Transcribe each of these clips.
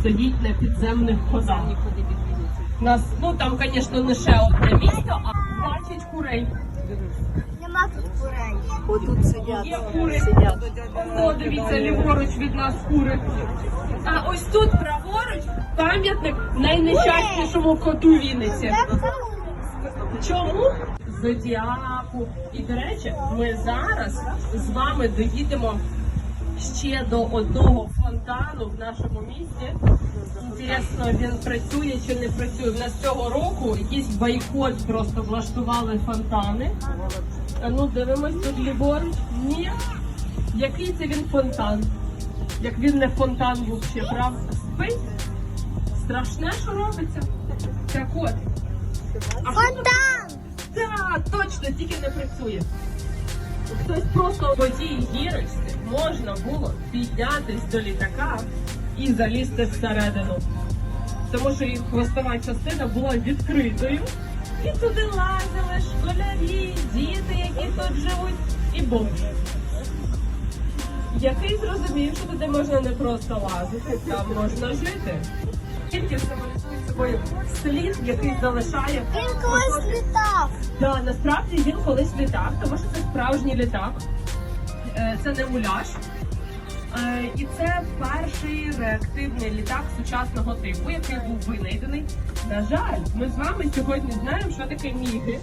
стоїть на підземних ходах. Нас, ну там, звісно, не ще одне місто, а бачить курей. Нема тут курей. Отут сидять. Є кури. Сидять. О, дивіться, ліворуч від нас кури. А ось тут праворуч пам'ятник найнещаснішому коту Вінниці. Чому? Зодіаку. І до речі, ми зараз з вами доїдемо ще до одного фонтану в нашому місті. Інтересно, він працює чи не працює. В нас цього року якийсь бойкот просто влаштували фонтани. А ну дивимось тут ліворуч. Ні. Який це він фонтан? Як він не фонтан був ще, правда? Спить? Страшне, що робиться. Так от. А Фонтан! так, точно, тільки не працює. Хтось просто по тій гірочці можна було піднятись до літака і залізти всередину. Тому що їх хвостова частина була відкритою. І туди лазили школярі, діти, які тут живуть, і бомжі. Який зрозумів, що туди можна не просто лазити, там можна жити. Тільки символізує собою слід, який залишає Він колись літав. Да, насправді він колись літав, тому що це справжній літак. Е, Це не муляж. Е, І це перший реактивний літак сучасного типу, який був винайдений. На жаль, ми з вами сьогодні знаємо, що таке міги.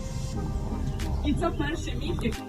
І це перший міг, який